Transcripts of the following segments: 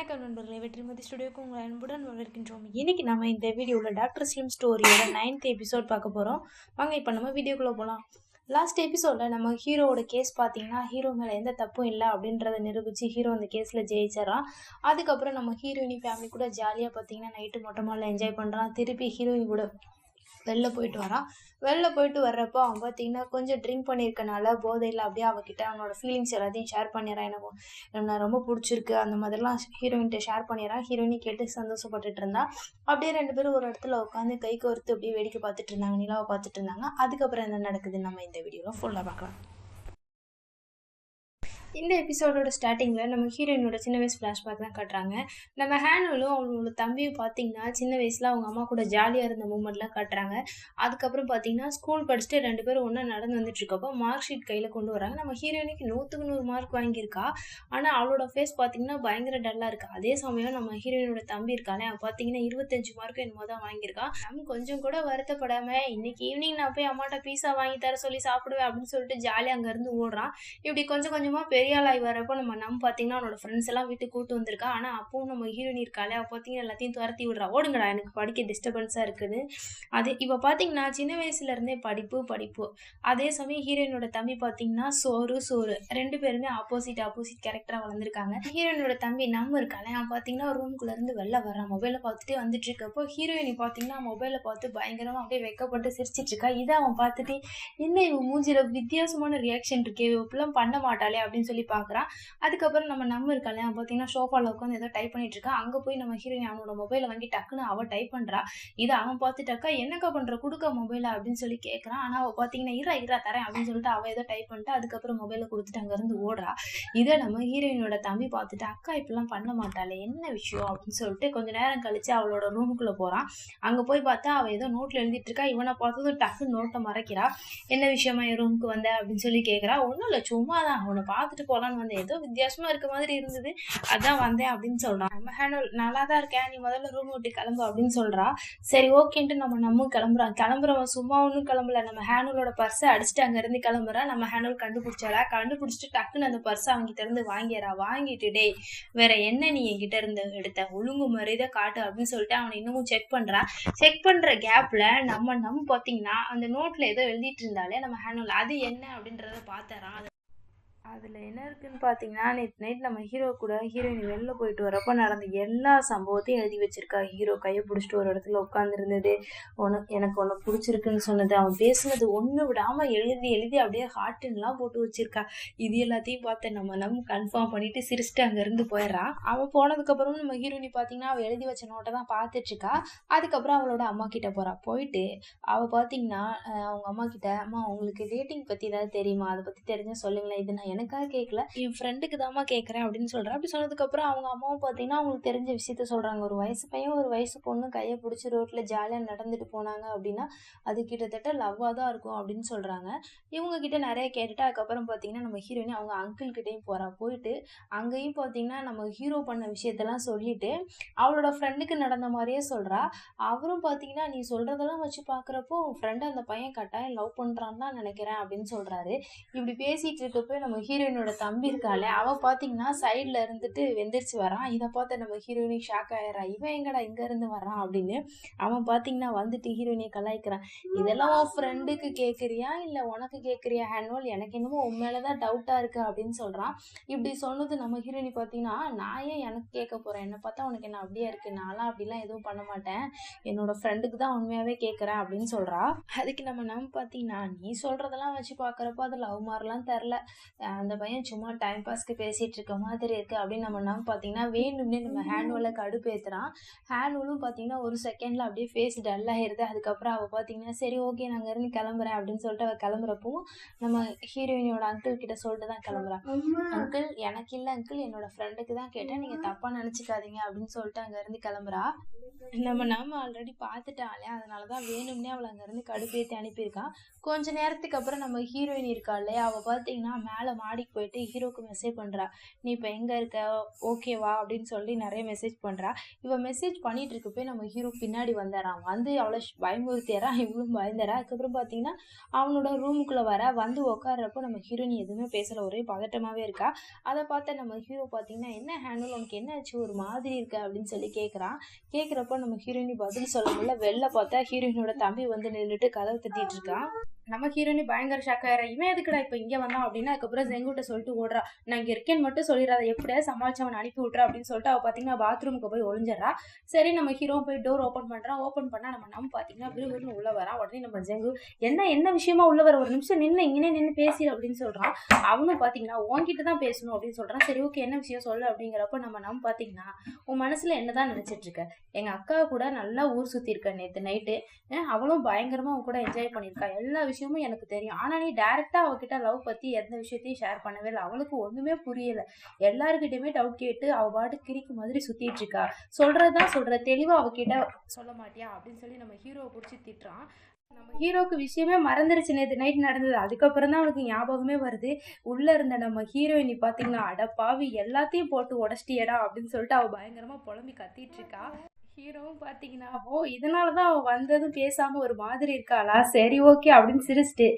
வணக்கம் நண்பர்களே. வெற்றிமதி ஸ்டுடியோக்கு உங்களை அன்புடன் வரவேற்கின்றோம். இன்னைக்கு நம்ம இந்த வீடியோவில் டாக்டர் ஸ்லிம் ஸ்டோரியோட நைன்த் எபிசோட் பார்க்க போகிறோம் வாங்க இப்போ நம்ம வீடியோக்குள்ளே போகலாம் லாஸ்ட் எபிசோடில் நம்ம ஹீரோவோட கேஸ் பார்த்தீங்கன்னா ஹீரோ மேலே எந்த தப்பும் இல்லை அப்படின்றத நிரூபித்து ஹீரோ அந்த கேஸில் ஜெயிச்சிடறான். அதுக்கப்புறம் நம்ம ஹீரோயினி ஃபேமிலி கூட ஜாலியாக பார்த்தீங்கன்னா நைட்டு மொட்டை மாலில் என்ஜாய் பண்ணுறான் திருப்பி ஹீரோயின் கூட வெளில போயிட்டு வரான் வெளில போயிட்டு வர்றப்போ அவன் பார்த்தீங்கன்னா கொஞ்சம் ட்ரிங்க் பண்ணியிருக்கனால போதையில் அப்படியே அவகிட்ட அவனோட ஃபீலிங்ஸ் எல்லாத்தையும் ஷேர் பண்ணிடுறான் எனக்கு நான் ரொம்ப பிடிச்சிருக்கு. அந்த மாதிரிலாம் ஹீரோயின்கிட்ட ஷேர் பண்ணிடுறான் ஹீரோயினி கேட்டு சந்தோஷப்பட்டுட்டு இருந்தா. அப்படியே ரெண்டு பேரும் ஒரு இடத்துல உட்காந்து கை கோர்த்து அப்படியே வேடிக்கை பார்த்துட்டு இருந்தாங்க நிலாவை பார்த்துட்டு இருந்தாங்க. அதுக்கப்புறம் என்ன நடக்குதுன்னு நம்ம இந்த வீடியோவில் ஃபுல்லாக பார்க்கலாம். இந்த எபிசோடோட ஸ்டார்டிங்கில் நம்ம ஹீரோயினோட சின்ன வயசு ஃப்ளாஷ்பேக் தான் காட்டுறாங்க. நம்ம ஹேனுவலும் அவங்களோட தம்பியும் பார்த்தீங்கன்னா சின்ன வயசில் அவங்க அம்மா கூட ஜாலியாக இருந்த மூமெண்ட்லாம் காட்டுறாங்க. அதுக்கப்புறம் பார்த்தீங்கன்னா ஸ்கூல் படிச்சுட்டு ரெண்டு பேரும் ஒன்றா நடந்து வந்துட்டுருக்கப்போ மார்க் ஷீட் கையில் கொண்டு வராங்க நம்ம ஹீரோயினுக்கு நூற்றுக்கு நூறு மார்க் வாங்கியிருக்கா. ஆனால் அவளோட ஃபேஸ் பார்த்தீங்கன்னா பயங்கர டல்லாக இருக்குது அதே சமயம் நம்ம ஹீரோயினோட தம்பி இருக்காளே அவன் பார்த்தீங்கன்னா இருபத்தஞ்சு மார்க் என்னமோ தான் வாங்கியிருக்கா. நம்ம கொஞ்சம் கூட வருத்தப்படாமல் இன்னைக்கு ஈவினிங் நான் போய் அம்மாட்ட பீஸா வாங்கி தர சொல்லி சாப்பிடுவேன் அப்படின்னு சொல்லிட்டு ஜாலியாக அங்கேருந்து ஓடுறான். இப்படி கொஞ்சம் கொஞ்சமாக பெரிய ஆளாகி வரப்போ நம்ம நம்ம பார்த்தீங்கன்னா அவனோட ஃப்ரெண்ட்ஸ் எல்லாம் வீட்டுக்கு கூட்டு வந்திருக்கா. ஆனால் அப்பவும் நம்ம ஹீரோயின் இருக்காளே அவள் பார்த்தீங்கன்னா எல்லாத்தையும் துரத்தி விடுறா. ஓடுங்கடா எனக்கு படிக்க டிஸ்டர்பன்ஸாக இருக்குது. அது இப்போ பார்த்தீங்கன்னா சின்ன வயசுல இருந்தே படிப்பு படிப்பு. அதே சமயம் ஹீரோயினோட தம்பி பார்த்தீங்கன்னா சோறு சோறு. ரெண்டு பேருமே ஆப்போசிட் ஆப்போசிட் கேரக்டராக வளர்ந்துருக்காங்க. ஹீரோயினோட தம்பி நம்ம இருக்காளே அவன் பார்த்தீங்கன்னா ரூம்குள்ளேருந்து வெளில வரான் மொபைலை பார்த்துட்டு வந்துட்டு இருக்கப்போ ஹீரோயினி பார்த்தீங்கன்னா மொபைலை பார்த்து பயங்கரமாக அப்படியே வெக்கப்பட்டு சிரிச்சிட்டு இருக்கா. இதை அவன் பார்த்துட்டு என்ன இவன் மூஞ்சியில் வித்தியாசமான ரியாக்ஷன் இருக்கே? இப்பெல்லாம் பண்ண மாட்டாளே அப்படின்னு சொல்லி பார்க்குறான் அதுக்கப்புறம் நம்ம நம்ம இருக்கா பார்த்தீங்கன்னா சோஃபாவில் உட்காந்து ஏதோ டைப் பண்ணிட்டு இருக்கா. அங்கே போய் நம்ம ஹீரோயின் அவனோட மொபைலை வாங்கி டக்குன்னு அவள் டைப் பண்ணுறா இதை அவன் பார்த்துட்டாக்கா என்னக்கா பண்ணுற கொடுக்க மொபைலை அப்படின்னு சொல்லி கேட்குறான் ஆனால் அவள் பார்த்தீங்கன்னா இரா இரா தரேன் அப்படின்னு சொல்லிட்டு அவள் ஏதோ டைப் பண்ணிட்டு அதுக்கப்புறம் மொபைலை கொடுத்துட்டு அங்கேருந்து ஓடுறா. இதை நம்ம ஹீரோயினோட தம்பி பார்த்துட்டு அக்கா இப்படிலாம் பண்ண மாட்டாளே என்ன விஷயம்? அப்படின்னு சொல்லிட்டு கொஞ்ச நேரம் கழிச்சு அவளோட ரூமுக்குள்ளே போகிறான் அங்கே போய் பார்த்தா அவள் ஏதோ நோட்டில் எழுதிட்டு இருக்கா. இவனை பார்த்ததும் டக்குன்னு நோட்டை மறைக்கிறா. என்ன விஷயமா என் ரூமுக்கு வந்த? அப்படின்னு சொல்லி கேட்குறா ஒன்றும் இல்லை சும்மா தான் அவனை பார்த்துட்டு போகலான்னு வந்தேன். ஏதோ வித்தியாசமா இருக்க மாதிரி இருந்தது. அதான் வந்தேன் அப்படின்னு சொல்றான் நம்ம ஹேண்டல் நல்லா தான் இருக்கேன். நீ முதல்ல ரூம் விட்டு கிளம்பு அப்படின்னு சொல்றா. சரி ஓகேன்ட்டு நம்ம நம்ம கிளம்புறான் கிளம்புறவன் சும்மா ஒன்றும் கிளம்பல. நம்ம ஹேண்டலோட பர்ஸை அடிச்சுட்டு அங்க இருந்து கிளம்புறான் நம்ம ஹேண்டல் கண்டுபிடிச்சாரா கண்டுபிடிச்சிட்டு டக்குன்னு அந்த பர்ஸை அவங்கிட்ட இருந்து வாங்கிறா வாங்கிட்டு டேய் வேற என்ன நீ என்கிட்ட இருந்து எடுத்த? ஒழுங்கு மரியாதை காட்டு அப்படின்னு சொல்லிட்டு அவனை இன்னமும் செக் பண்றான் செக் பண்ற கேப்ல நம்ம நம்ம பாத்தீங்கன்னா அந்த நோட்ல ஏதோ எழுதிட்டு இருந்தாலே நம்ம ஹேண்டல் அது என்ன? அப்படின்றத பார்த்தறான் அது அதில் என்ன இருக்குன்னு பார்த்தீங்கன்னா நேற்று நைட் நம்ம ஹீரோ கூட ஹீரோயின் வெளில போயிட்டு வரப்போ நடந்த எல்லா சம்பவத்தையும் எழுதி வச்சிருக்கா. ஹீரோ கையை பிடிச்சிட்டு ஒரு இடத்துல உட்காந்துருந்தது உனக்கு எனக்கு உனக்கு பிடிச்சிருக்குன்னு சொன்னது. அவன் பேசுனது ஒன்று விடாமல் எழுதி எழுதி அப்படியே ஹார்ட்டுன்னெலாம் போட்டு வச்சிருக்கா. இது எல்லாத்தையும் பார்த்து நம்ம நம்ம கன்ஃபார்ம் பண்ணிட்டு சிரிச்சுட்டு அங்கேருந்து போயிடுறான் அவன் போனதுக்கப்புறம் நம்ம ஹீரோயினி பார்த்தீங்கன்னா அவள் எழுதி வச்ச நோட்டை தான் பார்த்துட்டு இருக்கா. அதுக்கப்புறம் அவளோட அம்மா கிட்ட போகிறா போயிட்டு அவள் பார்த்தீங்கன்னா அவங்க அம்மா கிட்ட அம்மா உங்களுக்கு ரேட்டிங் பற்றி ஏதாவது தெரியுமா? அதை பற்றி தெரிஞ்சால் சொல்லுங்களேன். இது நான் எனக்காக கேட்கல என் ஃப்ரெண்டுக்கு தாம்மா கேட்குறேன் அப்படின்னு சொல்கிறேன் அப்படி சொன்னதுக்கப்புறம் அவங்க அம்மாவும் பார்த்தீங்கன்னா அவங்களுக்கு தெரிஞ்ச விஷயத்த சொல்கிறாங்க ஒரு வயசு பையன் ஒரு வயசு பொண்ணு கையை பிடிச்சி ரோட்டில் ஜாலியாக நடந்துட்டு போனாங்க அப்படின்னா அது கிட்டத்தட்ட லவ்வாக தான் இருக்கும் அப்படின்னு சொல்கிறாங்க இவங்க கிட்ட நிறைய கேட்டுட்டு அதுக்கப்புறம் பார்த்தீங்கன்னா நம்ம ஹீரோயின் அவங்க அங்கிள் கிட்டேயும் போகிறா போயிட்டு அங்கேயும் பார்த்தீங்கன்னா நம்ம ஹீரோ பண்ண விஷயத்தெல்லாம் சொல்லிட்டு அவளோட ஃப்ரெண்டுக்கு நடந்த மாதிரியே சொல்கிறா அவரும் பார்த்தீங்கன்னா நீ சொல்கிறதெல்லாம் வச்சு பார்க்குறப்போ உன் ஃப்ரெண்டு அந்த பையன் கட்டாயம் லவ் பண்ணுறான்னு தான் நினைக்கிறேன் அப்படின்னு சொல்கிறாரு இப்படி பேசிகிட்டு இருக்கப்போ நம்ம ஹீரோயினோட தம்பி இருக்காளே அவள் பார்த்தீங்கன்னா சைடில் இருந்துட்டு வெந்திரிச்சு வரான். இதை பார்த்து நம்ம ஹீரோயினி ஷாக் ஆயிடுறா. இவன் எங்கடா இங்கேருந்து வரான் அப்படின்னு அவன் பார்த்தீங்கன்னா வந்துட்டு ஹீரோயினியை கலாய்க்கிறான். இதெல்லாம் உன் ஃப்ரெண்டுக்கு கேட்குறியா இல்லை உனக்கு கேட்குறியா ஹேண்ட்வால்? எனக்கு என்னமோ உன் மேலே தான் டவுட்டாக இருக்குது அப்படின்னு சொல்கிறான் இப்படி சொன்னது நம்ம ஹீரோயினி பார்த்தீங்கன்னா நான் ஏன் எனக்கு கேட்க போகிறேன் என்னை பார்த்தா உனக்கு என்ன அப்படியே இருக்குது நான்லாம் அப்படிலாம் எதுவும் பண்ண மாட்டேன். என்னோட ஃப்ரெண்டுக்கு தான் உண்மையாகவே கேட்குறேன் அப்படின்னு சொல்கிறா அதுக்கு நம்ம நம்ம பார்த்தீங்கன்னா நீ சொல்கிறதெல்லாம் வச்சு பார்க்குறப்போ அது லவ் மாதிரிலாம் தெரில. அந்த பையன் சும்மா டைம் பாஸ்க்கு பேசிகிட்டு இருக்க மாதிரி இருக்குது அப்படின்னு நம்ம நம்ம பார்த்தீங்கன்னா வேணும்னே நம்ம ஹேண்ட்வலை கடுப்பேற்றுறான் ஹேண்ட்வலும் பார்த்தீங்கன்னா ஒரு செகண்டில் அப்படியே ஃபேஸ் டல் ஆயிருது. அதுக்கப்புறம் அவள் பார்த்தீங்கன்னா சரி ஓகே நான் இருந்து கிளம்புறேன் அப்படின்னு சொல்லிட்டு அவள் கிளம்புறப்போ நம்ம ஹீரோயினியோட அங்கிள் கிட்ட சொல்லிட்டு தான் கிளம்புறான். அங்கிள் எனக்கு இல்லை அங்கிள் என்னோட ஃப்ரெண்டுக்கு தான் கேட்டேன். நீங்கள் தப்பாக நினச்சிக்காதீங்க அப்படின்னு சொல்லிட்டு அங்கேருந்து கிளம்புறா. நம்ம நம்ம ஆல்ரெடி பார்த்துட்டாலே அதனால தான் வேணும்னே அவளை அங்கேருந்து கடுப்பேற்றி அனுப்பியிருக்கான் கொஞ்ச நேரத்துக்கு அப்புறம் நம்ம ஹீரோயின் இருக்கா இல்லையா? அவள் பார்த்தீங்கன்னா மேலே மாடிக்கு போயிட்டு ஹீரோக்கு மெசேஜ் பண்ணுறா நீ இப்போ எங்கே இருக்க? ஓகேவா அப்படின்னு சொல்லி நிறைய மெசேஜ் பண்ணுறா இவன் மெசேஜ் பண்ணிட்டு இருக்கப்போ நம்ம ஹீரோ பின்னாடி வந்துடுறான் வந்து அவ்வளோ பயமுறுத்திடுறான் இவளும் பயந்துறா. அதுக்கப்புறம் பார்த்தீங்கன்னா அவனோட ரூமுக்குள்ளே வர வந்து உட்கார்றப்போ நம்ம ஹீரோயின் எதுவுமே பேசலை. ஒரே பதட்டமாகவே இருக்கா. அதை பார்த்த நம்ம ஹீரோ பார்த்தீங்கன்னா என்ன ஹேண்டில் உனக்கு என்ன ஆச்சு? ஒரு மாதிரி இருக்க? அப்படின்னு சொல்லி கேட்குறான் கேட்குறப்போ நம்ம ஹீரோயினி பதில் சொல்ல முடியல. வெளில பார்த்தா ஹீரோயினோட தம்பி வந்து நின்றுட்டு கதவை தட்டிட்டு இருக்கான். நம்ம ஹீரோயினி பயங்கர ஷாக் ஆயிரா இவன் எதுக்குடா இப்போ இங்கே வந்தான் அப்படின்னா அதுக்கப்புறம் செங்குட்ட சொல்லிட்டு ஓடுறா. நான் இங்கே இருக்கேன்னு மட்டும் சொல்லிடுறா. எப்படியா சமாளிச்சு அவனை அனுப்பி விட்றா அப்படின்னு சொல்லிட்டு அவள் பார்த்தீங்கன்னா பாத்ரூமுக்கு போய் ஒளிஞ்சிடறா. சரி நம்ம ஹீரோ போய் டோர் ஓப்பன் பண்ணுறான் ஓப்பன் பண்ணால் நம்ம நம்ம பார்த்தீங்கன்னா விறுவிறுன்னு உள்ள வரா. உடனே நம்ம ஜெங்கு என்ன என்ன விஷயமா உள்ள வர? ஒரு நிமிஷம் நின்று இங்கே நின்று பேசி அப்படின்னு சொல்கிறான் அவனும் பார்த்தீங்கன்னா உன்கிட்ட தான் பேசணும் அப்படின்னு சொல்கிறான் சரி ஓகே என்ன விஷயம் சொல்லு அப்படிங்கிறப்ப நம்ம நம்ம பார்த்தீங்கன்னா உன் மனசில் என்னதான் நினச்சிட்டு நினச்சிட்ருக்க எங்கள் அக்கா கூட நல்லா ஊர் சுற்றி நேற்று நைட்டு அவளும் பயங்கரமாக அவன் கூட என்ஜாய் பண்ணியிருக்கா. எல்லா விஷயமும் எனக்கு தெரியும். ஆனால் நீ டேரெக்டாக அவகிட்ட லவ் பற்றி எந்த விஷயத்தையும் ஷேர் பண்ணவே இல்லை. அவளுக்கு ஒன்றுமே புரியலை. எல்லாருக்கிட்டையுமே டவுட் கேட்டு அவள் பாட்டு கிரிக்கு மாதிரி சுற்றிட்டு இருக்கா. சொல்கிறது தான் சொல்கிற தெளிவாக அவகிட்ட சொல்ல மாட்டியா? அப்படின்னு சொல்லி நம்ம ஹீரோவை பிடிச்சி திட்டுறான். நம்ம ஹீரோக்கு விஷயமே மறந்துருச்சு. நேற்று நைட் நடந்தது. அதுக்கப்புறம் தான் அவனுக்கு ஞாபகமே வருது. உள்ள இருந்த நம்ம ஹீரோயினி பார்த்தீங்கன்னா அடப்பாவி எல்லாத்தையும் போட்டு உடச்சிட்டியடா அப்படின்னு சொல்லிட்டு அவள் பயங்கரமாக புலம்பி கத்திட்டு இருக்கா. ஹீரோவும் பார்த்தீங்கன்னா ஓ இதனால தான் அவள் வந்ததும் பேசாமல் ஒரு மாதிரி இருக்காளா? சரி ஓகே அப்படின்னு சிரிச்சிட்டு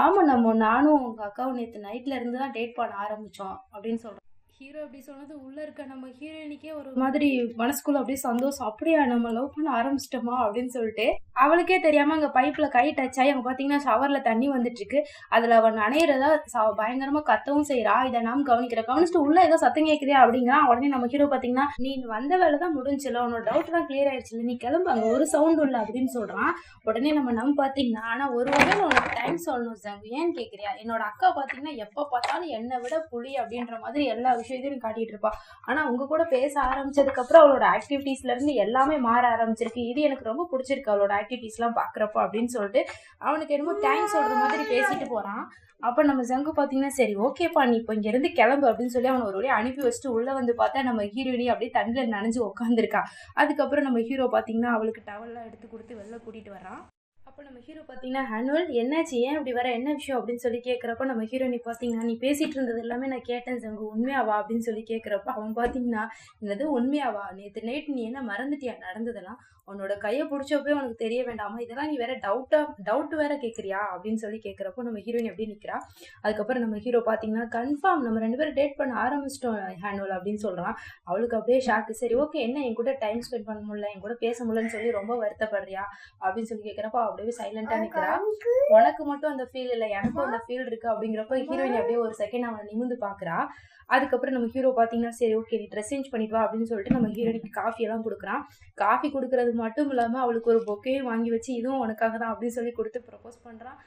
ஆமாம் நம்ம நானும் உங்கள் அக்காவும் நேற்று நைட்டில் இருந்து தான் டேட் பண்ண ஆரம்பித்தோம் அப்படின்னு சொல்கிறோம் ஹீரோ அப்படி சொன்னது உள்ளே இருக்க நம்ம ஹீரோயினிக்கே ஒரு மாதிரி மனசுக்குள்ள அப்படியே சந்தோஷம் அப்படியா நம்ம லவ் பண்ண ஆரம்பிச்சிட்டோமா அப்படின்னு சொல்லிட்டு அவளுக்கே தெரியாமல் அங்கே பைப்பில் கை டச் ஆகி அங்க பார்த்தீங்கன்னா ஷவரில் தண்ணி வந்துட்டு இருக்கு அதில் அவன் நனையிறதா ச- பயங்கரமாக கத்தவும் செய்கிறா இதை நாம் கவனிக்கிற கவனிச்சுட்டு உள்ள ஏதோ சத்தம் கேட்குதே அப்படிங்கிறான் உடனே நம்ம ஹீரோ பார்த்தீங்கன்னா நீ வந்த வேலை தான் முடிஞ்சுல உன்னோட டவுட் தான் கிளியர் ஆயிடுச்சுல நீ கிளம்பு அங்க ஒரு சவுண்ட் உள்ள அப்படின்னு சொல்கிறான் உடனே நம்ம நம் பார்த்தீங்கன்னா ஆனால் ஒரு வகையில் உனக்கு டைம் சொல்லணும் ஏன் ஏன்னு கேட்குறியா என்னோட அக்கா பார்த்தீங்கன்னா எப்போ பார்த்தாலும் என்னை விட புலி அப்படின்ற மாதிரி எல்லா விஷயம் விஷயத்தையும் காட்டிட்டு இருப்பா. ஆனால் உங்க கூட பேச ஆரம்பிச்சதுக்கப்புறம் அவளோட ஆக்டிவிட்டீஸ்ல இருந்து எல்லாமே மாற ஆரம்பிச்சிருக்கு. இது எனக்கு ரொம்ப பிடிச்சிருக்கு அவளோட ஆக்டிவிட்டீஸ்லாம் பார்க்குறப்போ அப்படின்னு சொல்லிட்டு அவனுக்கு என்னமோ தேங்க்ஸ் சொல்கிற மாதிரி பேசிட்டு போகிறான் அப்போ நம்ம ஜங்கு பார்த்தீங்கன்னா சரி ஓகேப்பா நீ இப்போ இங்கேருந்து கிளம்பு அப்படின்னு சொல்லி அவனை ஒரு வழியாக அனுப்பி வச்சுட்டு உள்ளே வந்து பார்த்தா நம்ம ஹீரோயினி அப்படியே தண்ணியில் நனைஞ்சு உட்காந்துருக்கா அதுக்கப்புறம் நம்ம ஹீரோ பார்த்தீங்கன்னா அவளுக்கு டவல்லாம் எடுத்து கொடுத்து வெளில கூட்டிகிட்டு வரான் அப்போ நம்ம ஹீரோ பார்த்தீங்கன்னா ஹனுவல் என்னாச்சு? ஏன் இப்படி வர? என்ன விஷயம்? அப்படின்னு சொல்லி கேட்குறப்ப நம்ம ஹீரோயினி பார்த்தீங்கன்னா நீ பேசிட்டு இருந்தது எல்லாமே நான் கேட்டேன் ஜங்கு உண்மையாவா? அப்படின்னு சொல்லி கேட்குறப்ப அவன் பார்த்தீங்கன்னா என்னது? உண்மையாவா? நேற்று நைட் நீ என்ன மறந்துட்டியா? நடந்ததெல்லாம்? உன்னோட கையை பிடிச்சப்பே உனக்கு தெரிய வேண்டாமா? இதெல்லாம் நீ வேற டவுட்டா டவுட் வேற கேட்குறியா? அப்படின்னு சொல்லி கேட்குறப்போ நம்ம ஹீரோயின் எப்படி நிற்கிறா அதுக்கப்புறம் நம்ம ஹீரோ பார்த்தீங்கன்னா கன்ஃபார்ம் நம்ம ரெண்டு பேரும் டேட் பண்ண ஆரம்பிச்சிட்டோம் ஹேனுவல் அப்படின்னு சொல்கிறான் அவளுக்கு அப்படியே ஷாக்கு சரி ஓகே என்ன? என் கூட டைம் ஸ்பெண்ட் பண்ண முடியல. என் கூட பேச முடியலன்னு சொல்லி ரொம்ப வருத்தப்படுறியா? அப்படின்னு சொல்லி கேட்குறப்ப அப்படியே சைலண்டாக நிற்கிறா உனக்கு மட்டும் அந்த ஃபீல் இல்லை எனக்கும் அந்த ஃபீல் இருக்கு அப்படிங்கிறப்ப ஹீரோயின் அப்படியே ஒரு செகண்ட் அவனை நிமிந்து பார்க்குறா அதுக்கப்புறம் நம்ம ஹீரோ பார்த்தீங்கன்னா சரி ஓகே நீ ட்ரெஸ் சேஞ்ச் பண்ணிட்டு வா அப்படின்னு சொல்லிட்டு நம்ம ஹீரோயினுக்கு காஃபி எல்லாம் கொடுக்குறான் காஃபி கொடுக்கறது மட்டும் இல்லாமல் அவளுக்கு ஒரு பொக்கையும் வாங்கி வச்சு இதுவும் உனக்காக தான் அப்படின்னு சொல்லி கொடுத்து ப்ரப்போஸ் பண்ணுறான்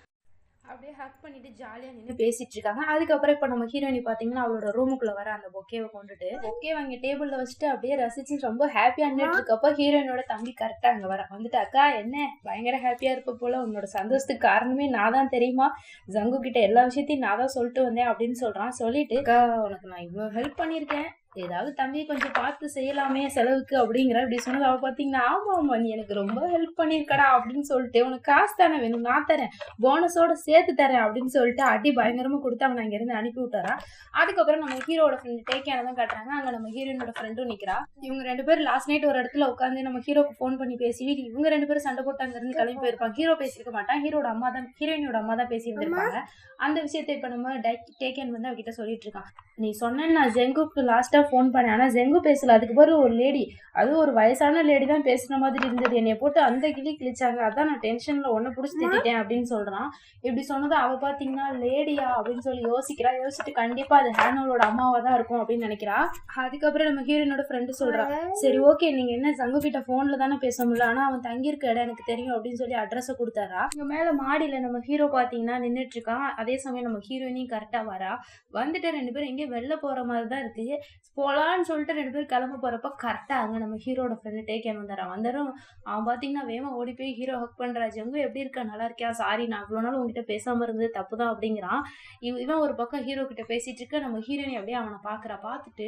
அப்படியே ஹக் பண்ணிட்டு ஜாலியாக நின்று பேசிட்டு இருக்காங்க அதுக்கப்புறம் இப்போ நம்ம ஹீரோயினி பார்த்தீங்கன்னா அவளோட ரூமுக்குள்ள வர அந்த பொக்கேவை கொண்டுட்டு பொக்கே வாங்கி டேபிளில் வச்சுட்டு அப்படியே ரசிச்சு ரொம்ப ஹாப்பியாக நின்றுட்டு இருக்கப்போ ஹீரோயினோட தம்பி கரெக்டாக அங்கே வர வந்துட்டு அக்கா என்ன? பயங்கர ஹாப்பியாக இருப்ப போல. உன்னோட சந்தோஷத்துக்கு காரணமே நான் தான் தெரியுமா? ஜங்கு கிட்ட எல்லா விஷயத்தையும் நான் தான் சொல்லிட்டு வந்தேன் அப்படின்னு சொல்கிறான் சொல்லிட்டு அக்கா உனக்கு நான் இவ்வளோ ஹெல்ப் பண்ணியிருக்கேன். ஏதாவது தம்பி கொஞ்சம் பார்த்து செய்யலாமே செலவுக்கு அப்படிங்கிற அப்படி சொன்னது. அவள் பார்த்தீங்கன்னா ஆமா ஆமா நீ எனக்கு ரொம்ப ஹெல்ப் பண்ணியிருக்கடா அப்படின்னு சொல்லிட்டு உனக்கு காசு தானே வேணும் நான் தரேன். போனஸோட சேர்த்து தரேன் அப்படின்னு சொல்லிட்டு அடி பயங்கரமா கொடுத்து அவனை அங்கேருந்து அனுப்பி விட்டாரா அதுக்கப்புறம் நம்ம ஹீரோட ஃப்ரெண்ட் டேக்கியான தான் காட்டுறாங்க. அங்கே நம்ம ஹீரோயினோட ஃப்ரெண்டும் நிற்கிறா இவங்க ரெண்டு பேரும் லாஸ்ட் நைட் ஒரு இடத்துல உட்காந்து நம்ம ஹீரோக்கு ஃபோன் பண்ணி பேசி இவங்க ரெண்டு பேரும் சண்டை போட்டு அங்கேருந்து கிளம்பி போயிருப்பாங்க. ஹீரோ பேசியிருக்க மாட்டான். ஹீரோட அம்மா தான் ஹீரோயினோட அம்மா தான் பேசியிருந்திருப்பாங்க அந்த விஷயத்தை இப்போ நம்ம டேக்கன் வந்து அவகிட்ட சொல்லிட்டு இருக்கான். நீ சொன்ன நான் ஜெங்குக்கு லாஸ்ட்டாக ஃபோன் பண்ணேன். ஆனால் ஜெங்கு பேசல. அதுக்கு பிறகு ஒரு லேடி அதுவும் ஒரு வயசான லேடி தான் பேசுன மாதிரி இருந்தது. என்னை போட்டு அந்த கிளி கிழிச்சாங்க. அதான் நான் டென்ஷனில் ஒன்று பிடிச்சி திட்டேன் அப்படின்னு சொல்கிறான் இப்படி சொன்னது அவள் பார்த்தீங்கன்னா லேடியா அப்படின்னு சொல்லி யோசிக்கிறா. யோசிச்சுட்டு கண்டிப்பாக அது ஹேனோலோட அம்மாவாக தான் இருக்கும் அப்படின்னு நினைக்கிறா. அதுக்கப்புறம் நம்ம ஹீரோனோட ஃப்ரெண்டு சொல்கிறா சரி ஓகே நீங்கள் என்ன ஜங்கு கிட்ட ஃபோனில் தானே பேச முடியல. ஆனால் அவன் தங்கியிருக்க இடம் எனக்கு தெரியும் அப்படின்னு சொல்லி அட்ரஸை கொடுத்தாரா. இங்கே மேலே மாடியில் நம்ம ஹீரோ பார்த்தீங்கன்னா நின்றுட்டு இருக்கான். அதே சமயம் நம்ம ஹீரோயினையும் கரெக்டாக வரா. வந்துட்டு ரெண்டு பேரும் எங்கேயும் வெளில போகிற மாதிரி தான் இருக்குது போகலான்னு சொல்லிட்டு ரெண்டு பேரும் கிளம்ப போகிறப்ப கரெக்டாக அங்கே நம்ம ஹீரோட ஃப்ரெண்டு டேக்கன் வந்துடுறான் வந்துடும் அவன் பார்த்தீங்கன்னா வேமா ஓடி போய் ஹீரோ ஹக் பண்ணுறா ஜங்கு எப்படி இருக்கா? நல்லா இருக்கியா? சாரி நான் இவ்வளோ நாள் உங்ககிட்ட பேசாமல் இருந்தது தப்பு தான் அப்படிங்கிறான். இவ இவன் ஒரு பக்கம் ஹீரோ கிட்ட பேசிட்டு இருக்க நம்ம ஹீரோயினி அப்படியே அவனை பார்க்குறா பார்த்துட்டு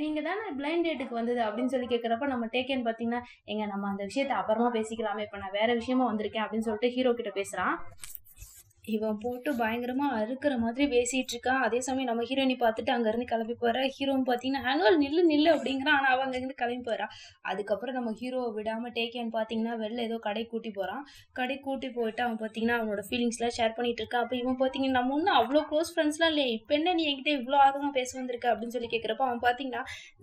நீங்கள் தானே பிளைண்ட் டேட்டுக்கு வந்தது? அப்படின்னு சொல்லி கேட்குறப்ப நம்ம டேக்கன் பார்த்தீங்கன்னா எங்க நம்ம அந்த விஷயத்தை அப்புறமா பேசிக்கலாமே. இப்போ நான் வேற விஷயமா வந்திருக்கேன். அப்படின்னு சொல்லிட்டு ஹீரோ கிட்ட பேசுகிறான் இவன் போட்டு பயங்கரமா அறுக்கிற மாதிரி பேசிட்டு இருக்கான் அதே சமயம் நம்ம ஹீரோயினி பார்த்துட்டு அங்க இருந்து கிளம்பி போறா ஹீரோன்னு பாத்தீங்கன்னா ஆனுவல் நில்லு நில்லு அப்படிங்கிறான் ஆனா அவன் இருந்து கிளம்பி போறா. அதுக்கப்புறம் நம்ம ஹீரோவை விடாம டேக்கேன்னு பாத்தீங்கன்னா வெளில ஏதோ கடை கூட்டி போறான். கடை கூட்டி போயிட்டு அவன் பாத்தீங்கன்னா அவனோட ஃபீலிங்ஸ்லாம் ஷேர் பண்ணிட்டு இருக்கான் அப்ப இவன் பாத்தீங்கன்னா நம்ம ஒன்றும் அவ்வளோ க்ளோஸ் ஃப்ரெண்ட்ஸ்லாம் இல்லையே இப்போ என்ன நீ என்கிட்ட இவ்வளோ ஆர்வமா பேச வந்திருக்க? அப்படின்னு சொல்லி கேட்குறப்ப அவன் பாத்தீங்கன்னா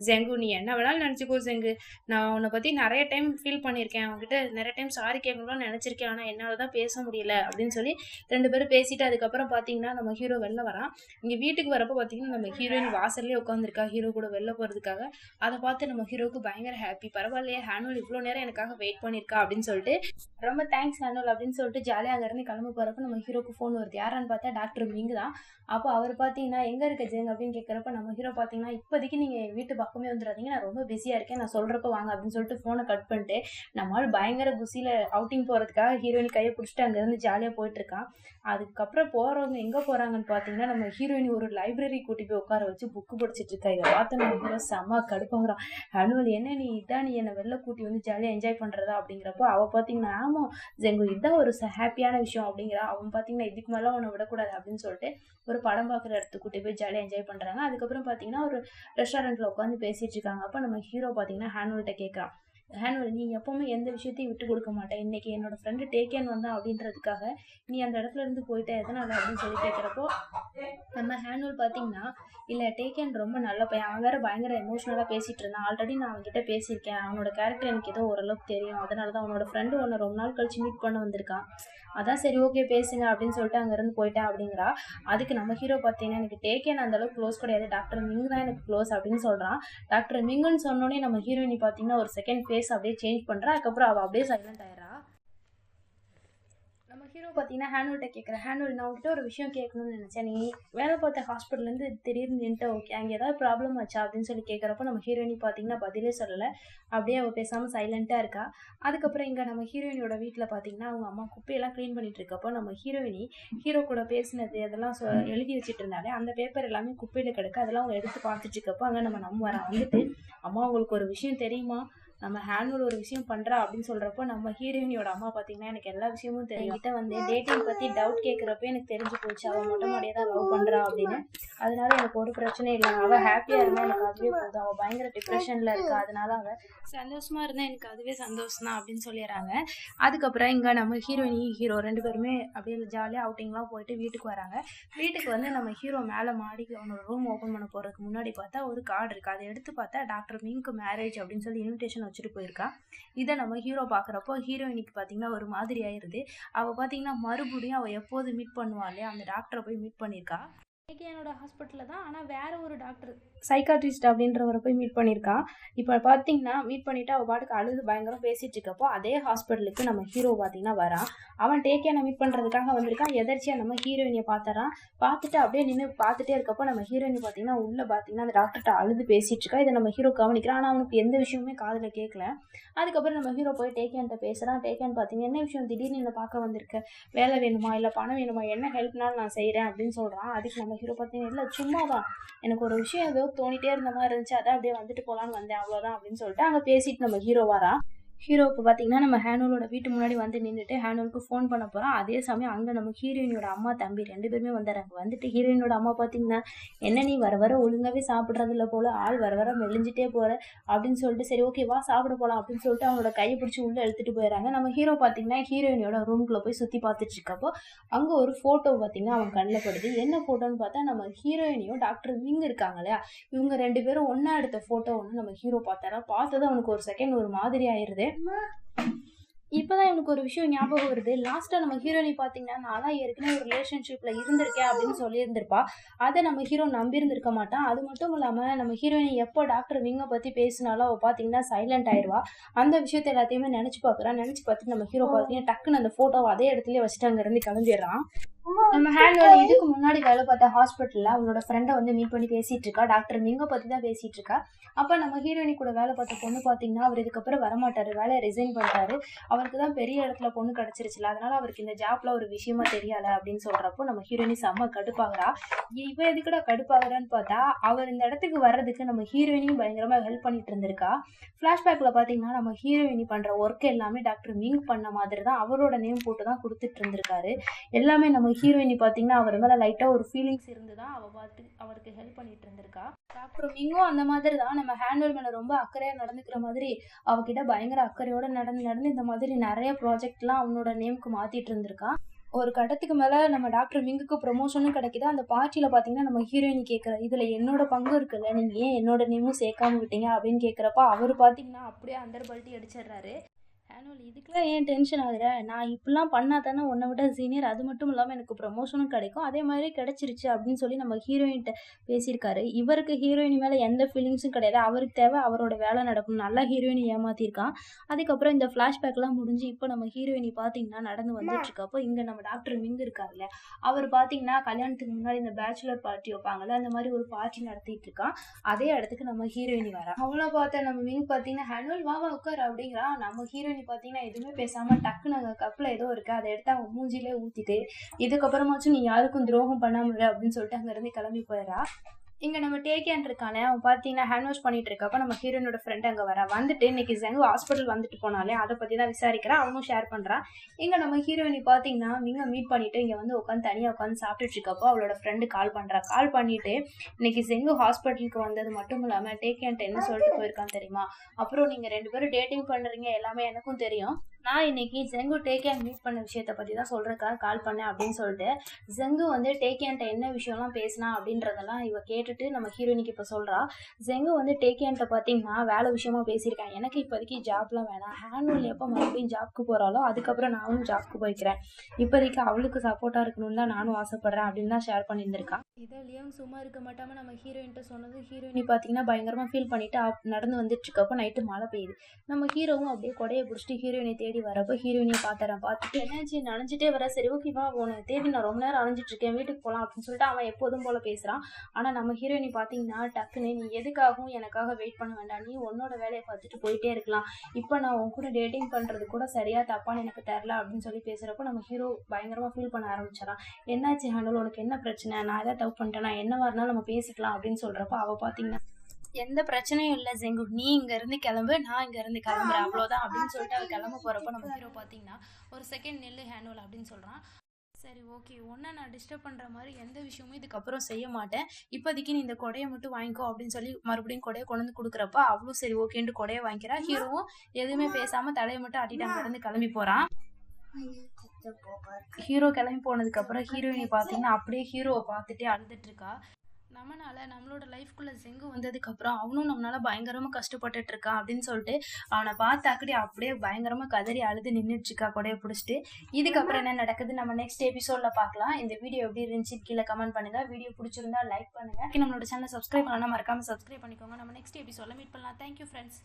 ஜெங்கு நீ என்ன வேணாலும் நினச்சிக்கோ ஜெங்கு. நான் உன்னை பத்தி நிறைய டைம் ஃபீல் பண்ணியிருக்கேன். அவன்கிட்ட நிறைய டைம் சாரி கேட்கணும்னு நினைச்சிருக்கேன். ஆனா என்னால தான் பேச முடியல. அப்படின்னு சொல்லி ரெண்டு பேரும் பேசிட்டு அதுக்கப்புறம் பார்த்தீங்கன்னா நம்ம ஹீரோ வெளில வரான். இங்கே வீட்டுக்கு வரப்போ பார்த்தீங்கன்னா நம்ம ஹீரோயின் வாசல்லே உட்காந்துருக்கா ஹீரோ கூட வெளில போகிறதுக்காக அதை பார்த்து நம்ம ஹீரோவுக்கு பயங்கர ஹாப்பி பரவாயில்லையே ஹேனுவல் இவ்வளோ நேரம் எனக்காக வெயிட் பண்ணியிருக்கா அப்படின்னு சொல்லிட்டு ரொம்ப தேங்க்ஸ் ஹேனுவல் அப்படின்னு சொல்லிட்டு ஜாலியாக அங்கேருந்து கிளம்ப போகிறப்ப நம்ம ஹீரோக்கு ஃபோன் வருது. யாரான்னு பார்த்தா டாக்டர் மிங்கு தான் அப்போ அவர் பார்த்தீங்கன்னா எங்கே இருக்க ஜெங் அப்படின்னு கேட்குறப்ப நம்ம ஹீரோ பார்த்தீங்கன்னா இப்போதைக்கு நீங்கள் வீட்டு பக்கமே வந்துடாதீங்க. நான் ரொம்ப பிஸியாக இருக்கேன். நான் சொல்கிறப்ப வாங்க அப்படின்னு சொல்லிட்டு ஃபோனை கட் பண்ணிட்டு நம்மளால் பயங்கர குசியில் அவுட்டிங் போகிறதுக்காக ஹீரோயின் கையை பிடிச்சிட்டு அங்கேருந்து ஜாலியாக போயிட்டுருக்கான் அதுக்கப்புறம் போகிறவங்க எங்கே போகிறாங்கன்னு பார்த்தீங்கன்னா நம்ம ஹீரோயின் ஒரு லைப்ரரி கூட்டி போய் உட்கார வச்சு புக்கு படிச்சிட்டு இருக்கா. இதை பார்த்து நம்ம ஹீரோ செம்ம கடுப்பாகிறான் அனுவல் என்ன நீ இதான் நீ என்னை வெளில கூட்டி வந்து ஜாலியாக என்ஜாய் பண்ணுறதா அப்படிங்கிறப்போ அவள் பார்த்தீங்கன்னா ஆமாம் ஜெங்கு இதுதான் ஒரு ஹாப்பியான விஷயம் அப்படிங்கிறா. அவன் பார்த்தீங்கன்னா இதுக்கு மேலே உன்னை விடக்கூடாது அப்படின்னு சொல்லிட்டு ஒரு படம் பார்க்குற இடத்துக்கு கூட்டி போய் ஜாலியாக என்ஜாய் பண்ணுறாங்க அதுக்கப்புறம் பார்த்தீங்கன்னா ஒரு ரெஸ்டாரண்ட்டில் உட்காந்து பேசிட்டு இருக்காங்க. அப்போ நம்ம ஹீரோ பார்த்தீங்கன்னா ஹேனுவல்கிட்ட கேட்குறான் ஹேண்ட் நீ எப்பவுமே எந்த விஷயத்தையும் விட்டு கொடுக்க மாட்டேன். இன்னைக்கு என்னோட ஃப்ரெண்டு டேக்கேன் வந்தான் அப்படின்றதுக்காக நீ அந்த இடத்துல இருந்து போயிட்ட எதனால அப்படின்னு சொல்லி கேட்குறப்போ நம்ம ஹேனுவல் பார்த்தீங்கன்னா இல்லை டேக்கேன் ரொம்ப நல்ல பையன். அவன் வேற பயங்கர எமோஷ்னலாக பேசிட்டு இருந்தான். ஆல்ரெடி நான் அவன்கிட்ட பேசியிருக்கேன். அவனோட கேரக்டர் எனக்கு ஏதோ ஓரளவுக்கு தெரியும். அதனால தான் அவனோட ஃப்ரெண்டு ஒன்று ரொம்ப நாள் கழிச்சு மீட் பண்ண வந்திருக்கான். அதான் சரி ஓகே பேசுங்க அப்படின்னு சொல்லிட்டு அங்கேருந்து போயிட்டேன் அப்படிங்கிறா. அதுக்கு நம்ம ஹீரோ பார்த்தீங்கன்னா எனக்கு டேக்கேன் அந்த அளவுக்கு க்ளோஸ் கிடையாது. டாக்டர் மிங் தான் எனக்கு க்ளோஸ் அப்படின்னு சொல்கிறான் டாக்டர் மிங்குன்னு சொன்னோடனே நம்ம ஹீரோயினி பார்த்தீங்கன்னா ஒரு செகண்ட் ஃபேஸ் அப்படியே சேஞ்ச் பண்ணுறா அதுக்கப்புறம் அவள் அப்படியே சைலண்ட் ஆயிடறா. நம்ம ஹீரோ பார்த்தீங்கன்னா ஹேனுவல்கிட்ட கேட்குறேன் ஹேனுவல் நான் உங்ககிட்ட ஒரு விஷயம் கேட்கணும்னு நினச்சேன். நீ வேலை பார்த்த ஹாஸ்பிட்டல்லேருந்து திடீர்னு நின்ட்டு ஓகே அங்கே ஏதாவது ப்ராப்ளம் ஆச்சா? அப்படின்னு சொல்லி கேட்குறப்போ நம்ம ஹீரோயினி பார்த்தீங்கன்னா பதிலே சொல்லலை. அப்படியே அவள் பேசாமல் சைலண்ட்டாக இருக்கா. அதுக்கப்புறம் இங்கே நம்ம ஹீரோயினியோட வீட்டில் பார்த்தீங்கன்னா அவங்க அம்மா குப்பையெல்லாம் க்ளீன் பண்ணிட்டு இருக்கப்போ நம்ம ஹீரோயினி ஹீரோ கூட பேசினது அதெல்லாம் சொ எழுதி வச்சுட்டு இருந்தாலே அந்த பேப்பர் எல்லாமே குப்பையில் கிடக்கு. அதெல்லாம் அவங்க எடுத்து பார்த்துட்டு இருக்கப்போ அங்கே நம்ம நம்ம வர வந்துட்டு அம்மா உங்களுக்கு ஒரு விஷயம் தெரியுமா? நம்ம ஹேண்ட்வல் ஒரு விஷயம் பண்ணுறா அப்படின்னு சொல்கிறப்போ நம்ம ஹீரோயினியோட அம்மா பார்த்தீங்கன்னா எனக்கு எல்லா விஷயமும் தெரியும். கிட்ட வந்து டேட்டிங் பற்றி டவுட் கேட்குறப்ப எனக்கு தெரிஞ்சு போச்சு. அவள் மொட்டை மாடியே தான் லவ் பண்ணுறா அப்படின்னு. அதனால எனக்கு ஒரு பிரச்சனையும் இல்லை. அவள் ஹாப்பியாக இருந்தால் எனக்கு அதுவே போதும். அவள் பயங்கர டிப்ரெஷனில் இருக்கா. அதனால அவள் சந்தோஷமாக இருந்தால் எனக்கு அதுவே சந்தோஷம் தான் அப்படின்னு சொல்லிடுறாங்க. அதுக்கப்புறம் இங்கே நம்ம ஹீரோயினி ஹீரோ ரெண்டு பேருமே அப்படியே ஜாலியாக அவுட்டிங்லாம் போயிட்டு வீட்டுக்கு வராங்க. வீட்டுக்கு வந்து நம்ம ஹீரோ மேலே மாடிக்கு அவனோட ரூம் ஓப்பன் பண்ண போகிறதுக்கு முன்னாடி பார்த்தா ஒரு கார்டு இருக்குது அதை எடுத்து பார்த்தா டாக்டர் மிங்க்கு மேரேஜ் அப்படின்னு சொல்லி இன்விடேஷன் வச்சுட்டு போயிருக்கா. இதை நம்ம ஹீரோ பார்க்குறப்போ ஹீரோயினிக்கு பார்த்தீங்கன்னா ஒரு மாதிரி ஆயிடுது அவள் பார்த்தீங்கன்னா மறுபடியும் அவள் எப்போது மீட் பண்ணுவாளே அந்த டாக்டரை போய் மீட் பண்ணியிருக்கா? என்னோட ஹாஸ்பிட்டலில் தான். ஆனால் வேற ஒரு டாக்டர் சைக்காட்ரிஸ்ட் அப்படின்றவரை போய் மீட் பண்ணியிருக்கான் இப்போ பார்த்தீங்கன்னா மீட் பண்ணிவிட்டு அவள் பாட்டுக்கு அழுது பயங்கரம் பேசிகிட்டு இருக்கப்போ அதே ஹாஸ்பிட்டலுக்கு நம்ம ஹீரோ பார்த்தீங்கன்னா வரான் அவன் டேக்கேனை மீட் பண்ணுறதுக்காக வந்திருக்கான் எதர்ச்சியாக நம்ம ஹீரோயினை பார்த்துறான் பார்த்துட்டு அப்படியே நின்று பார்த்துட்டே இருக்கப்போ நம்ம ஹீரோயினி பார்த்தீங்கன்னா உள்ளே பார்த்தீங்கன்னா அந்த டாக்டர்கிட்ட அழுது பேசிகிட்டு இருக்கா. இதை நம்ம ஹீரோ கவனிக்கிறான் ஆனால் அவனுக்கு எந்த விஷயமுமே காதில் கேட்கல அதுக்கப்புறம் நம்ம ஹீரோ போய் டேக்கேன்ட்ட பேசுகிறான் டேக்கேன் பார்த்தீங்கன்னா என்ன விஷயம்? திடீர்னு என்னை பார்க்க வந்திருக்க? வேலை வேணுமா? இல்லை பணம் வேணுமா? என்ன ஹெல்ப்னாலும் நான் செய்கிறேன் அப்படின்னு சொல்கிறான் அதுக்கு நம்ம ஹீரோ பார்த்தீங்கன்னா இல்லை சும்மா தான் எனக்கு ஒரு விஷயம் ஏதோ தோணிட்டே இருந்த மாதிரி இருந்துச்சு. அதான் அப்படியே வந்துட்டு போகலான்னு வந்தேன். அவ்வளோதான் அப்படின்னு சொல்லிட்டு அங்கே பேசிட்டு நம்ம ஹீரோ வரா ஹீரோவுக்கு பார்த்தீங்கன்னா நம்ம ஹேனோலோட வீட்டு முன்னாடி வந்து நின்றுட்டு ஹேனோலுக்கு ஃபோன் பண்ண போகிறோம் அதே சமயம் அங்கே நம்ம ஹீரோயினோட அம்மா தம்பி ரெண்டு பேருமே வந்துடுறாங்க வந்துட்டு ஹீரோயினோட அம்மா பார்த்தீங்கன்னா என்ன நீ வர வர ஒழுங்காகவே சாப்பிட்றதில்ல போல் ஆள் வர வர மெலிஞ்சிட்டே போகிற அப்படின்னு சொல்லிட்டு சரி ஓகே வா சாப்பிட போகலாம் அப்படின்னு சொல்லிட்டு அவங்களோட கையை பிடிச்சி உள்ளே எடுத்துகிட்டு போயிடறாங்க. நம்ம ஹீரோ பார்த்தீங்கன்னா ஹீரோயினோட ரூம்குள்ளே போய் சுற்றி பார்த்துட்டு இருக்கப்போ அங்கே ஒரு ஃபோட்டோ பார்த்தீங்கன்னா அவன் கண்ணில் படுது. என்ன ஃபோட்டோன்னு பார்த்தா நம்ம ஹீரோயினையும் டாக்டர் விங் இருக்காங்க இல்லையா? இவங்க ரெண்டு பேரும் ஒன்றா எடுத்த ஃபோட்டோ ஒன்று நம்ம ஹீரோ பார்த்தாரா பார்த்தது அவனுக்கு ஒரு செகண்ட் ஒரு மாதிரி ஆயிடுது இப்போதான் இவனுக்கு ஒரு விஷயம் ஞாபகம் வருது. லாஸ்ட்டாக நம்ம ஹீரோயினி பார்த்தீங்கன்னா நான் தான் ஏற்கனவே ஒரு ரிலேஷன்ஷிப்பில் இருந்திருக்கேன் அப்படின்னு சொல்லியிருந்திருப்பா. அதை நம்ம ஹீரோ நம்பியிருந்திருக்க மாட்டான். அது மட்டும் இல்லாமல் நம்ம ஹீரோயினி எப்போ டாக்டர் விங்கை பற்றி பேசினாலும் அவள் பார்த்தீங்கன்னா சைலண்ட் ஆயிடுவா அந்த விஷயத்த எல்லாத்தையுமே நினச்சி பார்க்குறான் நினச்சி பார்த்துட்டு நம்ம ஹீரோ பார்த்தீங்கன்னா டக்குன்னு அந்த ஃபோட்டோவை அதே இடத்துலயே வச்சுட்டு அங்கேருந்து கிளம்பிடுறான். நம்ம ஹேண்டோட இதுக்கு முன்னாடி வேலை பார்த்த ஹாஸ்பிட்டலில் அவளோட ஃப்ரெண்டை வந்து மீட் பண்ணி பேசிட்டு இருக்கா. டாக்டர் மிங்க பத்தி தான் பேசிட்டு இருக்கா. அப்போ நம்ம ஹீரோயினி கூட வேலை பார்த்த பொண்ணு பார்த்தீங்கன்னா அவர் இதுக்கப்புறம் வரமாட்டாரு. வேலையை ரிசைன் பண்ணிட்டாரு. அவருக்கு தான் பெரிய இடத்துல பொண்ணு கிடைச்சிருச்சுல. அதனால அவருக்கு இந்த ஜாப்ல ஒரு விஷயமா தெரியல அப்படின்னு சொல்றப்போ நம்ம ஹீரோயினி செம்ம கடுப்பாகிறா. இவ எதுக்குடா கடுப்பாகிறான்னு பார்த்தா அவர் இந்த இடத்துக்கு வர்றதுக்கு நம்ம ஹீரோயினியும் பயங்கரமா ஹெல்ப் பண்ணிட்டு இருந்திருக்கா. பிளாஷ்பேக்ல பார்த்தீங்கன்னா நம்ம ஹீரோயினி பண்ற ஒர்க் எல்லாமே டாக்டர் மிங் பண்ண மாதிரி தான் அவரோட நேம் போட்டு தான் கொடுத்துட்டு இருந்திருக்காரு. எல்லாமே நம்ம ஹீரோயினி பார்த்தீங்கன்னா அவர் மேலே லைட்டாக ஒரு ஃபீலிங்ஸ் இருந்து தான் அவள் பார்த்து அவருக்கு ஹெல்ப் பண்ணிட்டு இருந்திருக்கா. அப்புறம் மிங்கும் அந்த மாதிரி தான் நம்ம ஹேண்ட்வெல் மேலே ரொம்ப அக்கறையாக நடந்துக்கிற மாதிரி அவகிட்ட பயங்கர அக்கறையோடு நடந்து நடந்து இந்த மாதிரி நிறைய ப்ராஜெக்ட்லாம் அவனோட நேமுக்கு மாற்றிட்டு இருந்திருக்கா. ஒரு கட்டத்துக்கு மேலே நம்ம டாக்டர் மிங்குக்கு ப்ரொமோஷனும் கிடைக்குது. அந்த பார்ட்டியில் பார்த்தீங்கன்னா நம்ம ஹீரோயின் கேட்குற இதில் என்னோட பங்கு இருக்குல்ல நீங்கள் ஏன் என்னோட நேமும் சேர்க்காம விட்டீங்க? அப்படின்னு கேட்குறப்ப அவர் பார்த்தீங்கன்னா அப்படியே அந்தர் பல்ட்டி அடிச்சிடுறாரு. ஆனுவல் இதுக்கெல்லாம் ஏன் டென்ஷன் ஆகுற? நான் இப்படிலாம் பண்ணால் தானே உன்னை விட சீனியர் அது மட்டும் இல்லாமல் எனக்கு ப்ரமோஷனும் கிடைக்கும். அதே மாதிரி கிடைச்சிருச்சு அப்படின்னு சொல்லி நம்ம ஹீரோயின்கிட்ட பேசியிருக்காரு. இவருக்கு ஹீரோயின் மேலே எந்த ஃபீலிங்ஸும் கிடையாது. அவருக்கு தேவை அவரோட வேலை நடக்கணும் நல்லா ஹீரோயினி ஏமாற்றிருக்கான் அதுக்கப்புறம் இந்த ஃப்ளாஷ்பேக்லாம் முடிஞ்சு இப்போ நம்ம ஹீரோயினி பார்த்தீங்கன்னா நடந்து வந்துட்டு இருக்கப்போ இங்கே நம்ம டாக்டர் மிங் இருக்கார்ல அவர் பார்த்தீங்கன்னா கல்யாணத்துக்கு முன்னாடி இந்த பேச்சுலர் பார்ட்டி வைப்பாங்கல்ல அந்த மாதிரி ஒரு பார்ட்டி நடத்திட்டு இருக்கான். அதே இடத்துக்கு நம்ம ஹீரோயினி வரா அவங்கள பார்த்த நம்ம மிங் பார்த்தீங்கன்னா ஹனுவல் வா வா உட்கார் அப்படிங்கிறா நம்ம ஹீரோயினி பார்த்தீங்கன்னா எதுவுமே பேசாமல் டக்குன்னு அங்கே கப்பில் ஏதோ இருக்கு. அதை எடுத்து அவங்க மூஞ்சிலே ஊற்றிட்டு இதுக்கப்புறமாச்சும் நீ யாருக்கும் துரோகம் பண்ணாமல் அப்படின்னு சொல்லிட்டு அங்கேருந்து கிளம்பி போயிடறா. இங்கே நம்ம டேக்கியான் இருக்கானே அவன் பார்த்தீங்கன்னா ஹேண்ட் வாஷ் பண்ணிட்டு இருக்கப்ப நம்ம ஹீரோனோட ஃப்ரெண்ட் அங்கே வர. வந்துட்டு இன்னைக்கு ஜங்கு ஹாஸ்பிட்டல் வந்துட்டு போனாலே அதை பற்றி தான் விசாரிக்கிறான் அவனும் ஷேர் பண்ணுறான் இங்கே நம்ம ஹீரோயினி பார்த்தீங்கன்னா நீங்க மீட் பண்ணிட்டு இங்கே வந்து உட்காந்து தனியாக உட்காந்து சாப்பிட்டுட்டு இருக்கப்போ அவளோட ஃப்ரெண்டு கால் பண்ணுறா கால் பண்ணிட்டு இன்னைக்கு செங்கு ஹாஸ்பிட்டலுக்கு வந்தது மட்டும் இல்லாமல் டேக்கியான்ட்ட என்ன சொல்லிட்டு போயிருக்கான்னு தெரியுமா? அப்புறம் நீங்கள் ரெண்டு பேரும் டேட்டிங் பண்ணுறீங்க எல்லாமே எனக்கும் தெரியும். நான் இன்னைக்கு ஜெங்கு டேக்கியான் மீட் பண்ண விஷயத்தை பற்றி தான் சொல்கிறக்காக கால் பண்ணேன் அப்படின்னு சொல்லிட்டு ஜெங்கு வந்து டேக்கியான்ட்ட என்ன விஷயம்லாம் பேசினா அப்படின்றதெல்லாம் இவ கேட்டுட்டு நம்ம ஹீரோயினிக்கு இப்போ சொல்கிறா ஜெங்கு வந்து டேக்கியான்ட்ட பார்த்தீங்கன்னா வேலை விஷயமா பேசியிருக்கேன் எனக்கு இப்போதைக்கு ஜாப்லாம் வேணாம். ஹேண்ட்வெல் எப்போ மறுபடியும் ஜாப்க்கு போகிறாலோ அதுக்கப்புறம் நானும் ஜாப்க்கு போய்க்கிறேன். இப்போதைக்கு அவளுக்கு சப்போர்ட்டாக இருக்கணும்னு தான் நானும் ஆசைப்பட்றேன் அப்படின்னு தான் ஷேர் பண்ணியிருந்திருக்கான் இதை லியோங் சும்மா இருக்க மாட்டாமல் நம்ம ஹீரோயின்ட்ட சொன்னது ஹீரோயினி பார்த்தீங்கன்னா பயங்கரமாக ஃபீல் பண்ணிட்டு அப்- நடந்து வந்துட்டு இருக்கப்போ நைட்டு மழை பெய்யுது. நம்ம ஹீரோவும் அப்படியே கொடையை பிடிச்சிட்டு ஹீரோயினை தேடி வரப்போ ஹீரோயினியை பார்த்துறேன். பார்த்துட்டு என்னாச்சு? நனைஞ்சிட்டே வர சரி ஓகேவா உன்னை தேடி நான் ரொம்ப நேரம் அலைஞ்சிட்டு இருக்கேன். வீட்டுக்கு போகலாம் அப்படின்னு சொல்லிட்டு அவன் எப்போதும் போல பேசுகிறான் ஆனால் நம்ம ஹீரோயினி பார்த்தீங்கன்னா டக்குன்னு நீ எதுக்காகவும் எனக்காக வெயிட் பண்ண வேண்டாம். நீ உன்னோட வேலையை பார்த்துட்டு போயிட்டே இருக்கலாம். இப்போ நான் உன் கூட டேட்டிங் பண்ணுறது கூட சரியா தப்பான்னு எனக்கு தெரில அப்படின்னு சொல்லி பேசுகிறப்போ நம்ம ஹீரோ பயங்கரமாக ஃபீல் பண்ண ஆரம்பிச்சிடறான். என்னாச்சு ஹேண்டல் உனக்கு என்ன பிரச்சனை? நான் எதாவது தப்பு பண்ணிட்டேன்? என்னவா இருந்தாலும் நம்ம பேசிக்கலாம் அப்படின்னு சொல்கிறப்போ அவள் பார்த்தீங்கன்னா எந்த பிரச்சனையும் இல்லை ஜெங்கு நீ இங்க இருந்து கிளம்பு நான் இங்க இருந்து கிளம்புறேன். அவ்வளோதான் அப்படின்னு சொல்லிட்டு அவ கிளம்ப போறப்ப நம்ம ஹீரோ பார்த்தீங்கன்னா ஒரு செகண்ட் நெல்லு ஹேண்டுவல் அப்படின்னு சொல்றான். சரி ஓகே ஒன்றை நான் டிஸ்டர்ப் பண்ணுற மாதிரி எந்த விஷயமும் இதுக்கப்புறம் செய்ய மாட்டேன். இப்போதைக்கு நீ இந்த கொடையை மட்டும் வாங்கிக்கோ அப்படின்னு சொல்லி மறுபடியும் கொடையை கொண்டு வந்து கொடுக்குறப்ப அவளும் சரி ஓகேன்ட்டு கொடையை வாங்கிக்கிறா. ஹீரோவும் எதுவுமே பேசாமல் தலையை மட்டும் ஆட்டிட்டு அங்கேருந்து கிளம்பி போகிறான் ஹீரோ கிளம்பி போனதுக்கு அப்புறம் ஹீரோயினி பார்த்தீங்கன்னா அப்படியே ஹீரோவை பார்த்துட்டே அழுதுட்டு இருக்கா. நம்மனால நம்மளோட லைஃப்குள்ள செங்கு வந்ததுக்கப்புறம் அவனும் நம்மளால பயங்கரமா கஷ்டப்பட்டுட்டு இருக்கான் அப்படின்னு சொல்லிட்டு அவனை பார்த்தாக்கடி அப்படியே பயங்கரமா கதறி அழுது நின்றுட்டு இருக்கா கொடைய பிடிச்சிட்டு. இதுக்கப்புறம் என்ன நடக்குது? நம்ம நெக்ஸ்ட் எபிசோட்ல பார்க்கலாம். இந்த வீடியோ எப்படி இருந்துச்சு கீழே கமெண்ட் பண்ணுங்க. வீடியோ பிடிச்சிருந்தா லைக் பண்ணுங்க. நம்மளோட சேனல் சப்ஸ்கிரைப் பண்ணலாம் மறக்காம சப்ஸ்கிரைப் பண்ணிக்கோங்க. நம்ம நெக்ஸ்ட் எபிசோட்ல மீட் பண்ணலாம். Thank you friends